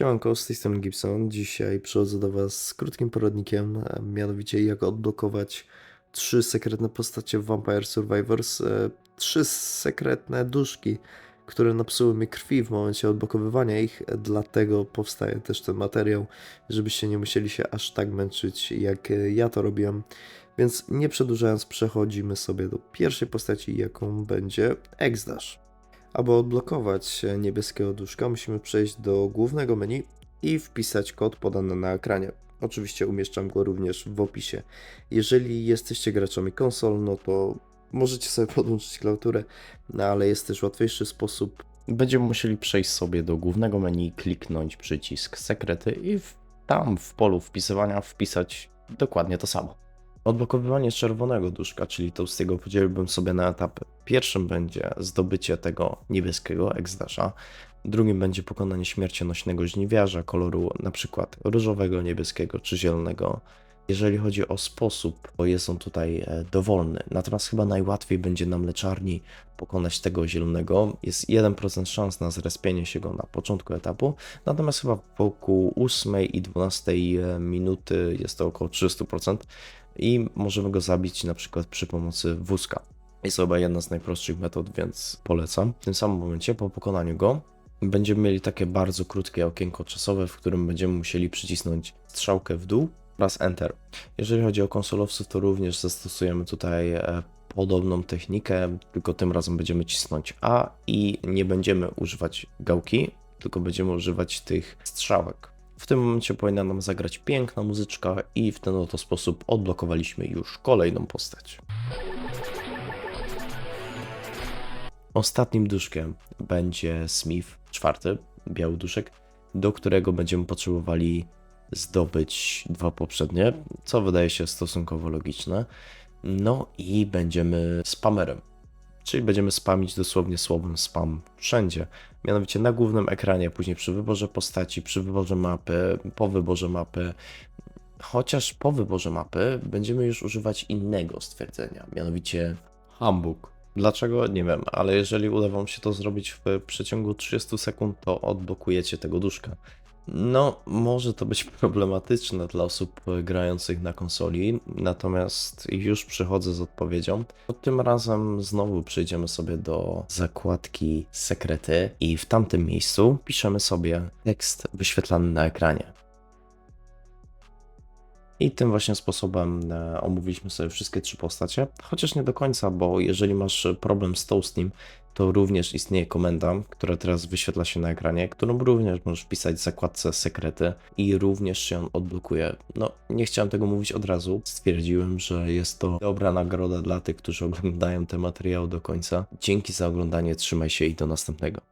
Siemanko, z tej strony Gibson. Dzisiaj przychodzę do Was z krótkim poradnikiem, a mianowicie jak odblokować trzy sekretne postacie w Vampire Survivors. e, Trzy sekretne duszki, które napsuły mi krwi w momencie odblokowywania ich, e, dlatego powstaje też ten materiał, żebyście nie musieli się aż tak męczyć, jak e, ja to robiłem. Więc nie przedłużając, przechodzimy sobie do pierwszej postaci, jaką będzie Exdash. Aby odblokować e, niebieskiego duszka, musimy przejść do głównego menu i wpisać kod podany na ekranie. Oczywiście umieszczam go również w opisie. Jeżeli jesteście graczami konsol, no to możecie sobie podłączyć klawiaturę, no ale jest też łatwiejszy sposób. Będziemy musieli przejść sobie do głównego menu, kliknąć przycisk sekrety i w, tam w polu wpisywania wpisać dokładnie to samo. Odblokowywanie czerwonego duszka, czyli tłustiego, podzieliłbym sobie na etapy. Pierwszym będzie zdobycie tego niebieskiego Exdasha, drugim będzie pokonanie śmiercionośnego żniwiarza koloru przykład różowego, niebieskiego czy zielonego. Jeżeli chodzi o sposób, to jest on tutaj e, dowolny, natomiast chyba najłatwiej będzie na mleczarni pokonać tego zielonego. Jest 1% szans na zrespienie się go na początku etapu, natomiast chyba wokół 8 i 12 minuty jest to około 300% i możemy go zabić na przykład przy pomocy wózka. Jest to chyba jedna z najprostszych metod, więc polecam. W tym samym momencie po pokonaniu go będziemy mieli takie bardzo krótkie okienko czasowe, w którym będziemy musieli przycisnąć strzałkę w dół oraz Enter. Jeżeli chodzi o konsolowców, to również zastosujemy tutaj e, podobną technikę, tylko tym razem będziemy cisnąć A i nie będziemy używać gałki, tylko będziemy używać tych strzałek. W tym momencie powinna nam zagrać piękna muzyczka i w ten oto sposób odblokowaliśmy już kolejną postać. Ostatnim duszkiem będzie Smith, czwarty, biały duszek, do którego będziemy potrzebowali zdobyć dwa poprzednie, co wydaje się stosunkowo logiczne. No i będziemy spamerem, czyli będziemy spamić dosłownie słowem spam wszędzie. Mianowicie na głównym ekranie, później przy wyborze postaci, przy wyborze mapy, po wyborze mapy. Chociaż po wyborze mapy będziemy już używać innego stwierdzenia, mianowicie Hamburg. Dlaczego? Nie wiem, ale jeżeli uda Wam się to zrobić w przeciągu 30 sekund, to odblokujecie tego duszka. No, może to być problematyczne dla osób grających na konsoli, natomiast już przychodzę z odpowiedzią. Tym razem znowu przejdziemy sobie do zakładki sekrety i w tamtym miejscu piszemy sobie tekst wyświetlany na ekranie. I tym właśnie sposobem e, omówiliśmy sobie wszystkie trzy postacie, chociaż nie do końca, bo jeżeli masz problem z Toastim, to również istnieje komenda, która teraz wyświetla się na ekranie, którą również możesz wpisać w zakładce sekrety i również się on odblokuje. No, nie chciałem tego mówić od razu. Stwierdziłem, że jest to dobra nagroda dla tych, którzy oglądają te materiały do końca. Dzięki za oglądanie, trzymaj się i do następnego.